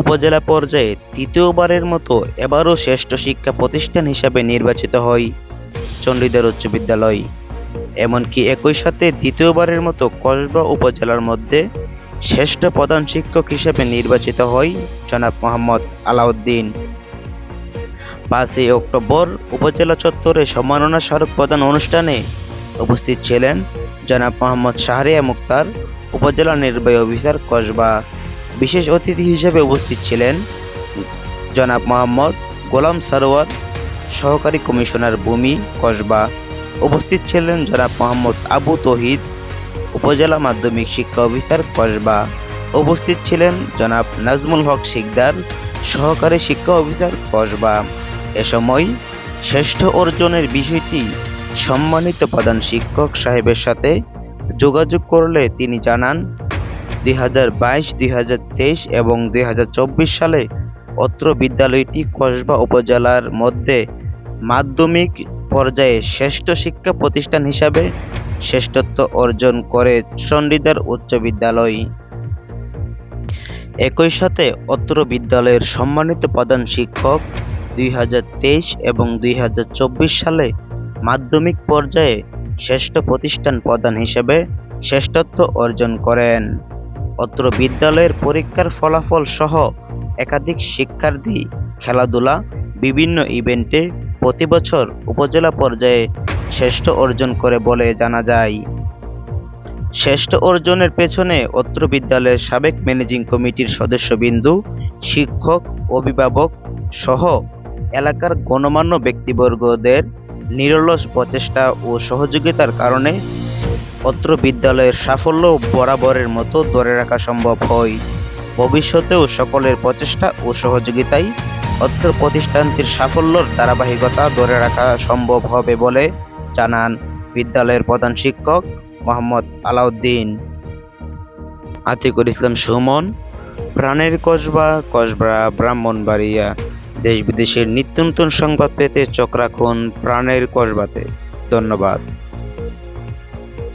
উপজেলা পর্যায়ে তৃতীয়বারের মতো এবারও শ্রেষ্ঠ শিক্ষা প্রতিষ্ঠান হিসাবে নির্বাচিত হয় চণ্ডীদার উচ্চ বিদ্যালয়। এমনকি একই সাথে দ্বিতীয়বারের মতো কসবা উপজেলার মধ্যে শ্রেষ্ঠ প্রধান শিক্ষক হিসেবে নির্বাচিত হয় জনাব মোহাম্মদ আলাউদ্দিন। পাঁচই অক্টোবর উপজেলা চত্বরে সম্মাননা স্মারক প্রদান অনুষ্ঠানে উপস্থিত ছিলেন জনাব মোহাম্মদ শাহরিয়া মুক্তার, উপজেলা নির্বাহী অফিসার কসবা। বিশেষ অতিথি হিসেবে উপস্থিত ছিলেন জনাব মোহাম্মদ গোলাম সারোয়ার, সহকারী কমিশনার ভূমি কসবা। উপস্থিত ছিলেন জনাব মোহাম্মদ আবু তহিদ, উপজেলা মাধ্যমিক শিক্ষা অফিসার কসবা। উপস্থিত ছিলেন জনাব নাজমুল হক শিকদার, সহকারী শিক্ষা অফিসার কসবা। এ সময় শ্রেষ্ঠ অর্জনের বিষয়টি সম্মানিত প্রধান শিক্ষক সাহেবের সাথে যোগাযোগ করলে তিনি জানান দুই হাজার বাইশ, দুই হাজার তেইশ এবং দুই হাজার চব্বিশ সালে অত্র বিদ্যালয়টি কসবা উপজেলার মধ্যে মাধ্যমিক পর্যায়ে শ্রেষ্ঠ শিক্ষা প্রতিষ্ঠান হিসাবে শ্রেষ্ঠত্ব অর্জন করে চণ্ডীদার উচ্চ বিদ্যালয়। একই সাথে অত্র বিদ্যালয়ের সম্মানিত প্রধান শিক্ষক দুই হাজার তেইশ এবং দুই হাজার চব্বিশ সালে মাধ্যমিক পর্যায়ে শ্রেষ্ঠ প্রতিষ্ঠান প্রদান হিসেবে শ্রেষ্ঠত্ব অর্জন করেন। অত্র বিদ্যালয়ের পরীক্ষার ফলাফল সহ একাধিক শিক্ষার্থী খেলাধুলা, বিভিন্ন ইভেন্টে প্রতি বছর উপজেলা পর্যায়ে শ্রেষ্ঠ অর্জন করে বলে জানা যায়। শ্রেষ্ঠ অর্জনের পেছনে অত্র বিদ্যালয়ের সাবেক ম্যানেজিং কমিটির সদস্যবিন্দু, শিক্ষক, অভিভাবক সহ এলাকার গণমান্য ব্যক্তিবর্গদের নিরলস প্রচেষ্টা ও সহযোগিতার কারণে অত্র বিদ্যালয়ের সাফল্য বরাবরের মতো ধরে রাখা সম্ভব হয়। ভবিষ্যতেও সকলের প্রচেষ্টা ও সহযোগিতায় অত্র প্রতিষ্ঠানটির সাফল্যর ধারাবাহিকতা ধরে রাখা সম্ভব হবে বলে জানান বিদ্যালয়ের প্রধান শিক্ষক মোহাম্মদ আলাউদ্দিন। আতিকুল ইসলাম সুমন, প্রাণের কসবা কসবা, ব্রাহ্মণবাড়িয়া। দেশ বিদেশের নিত্য নতুন সংবাদ পেতে চোখ রাখুন প্রাণের কসবাতে। ধন্যবাদ।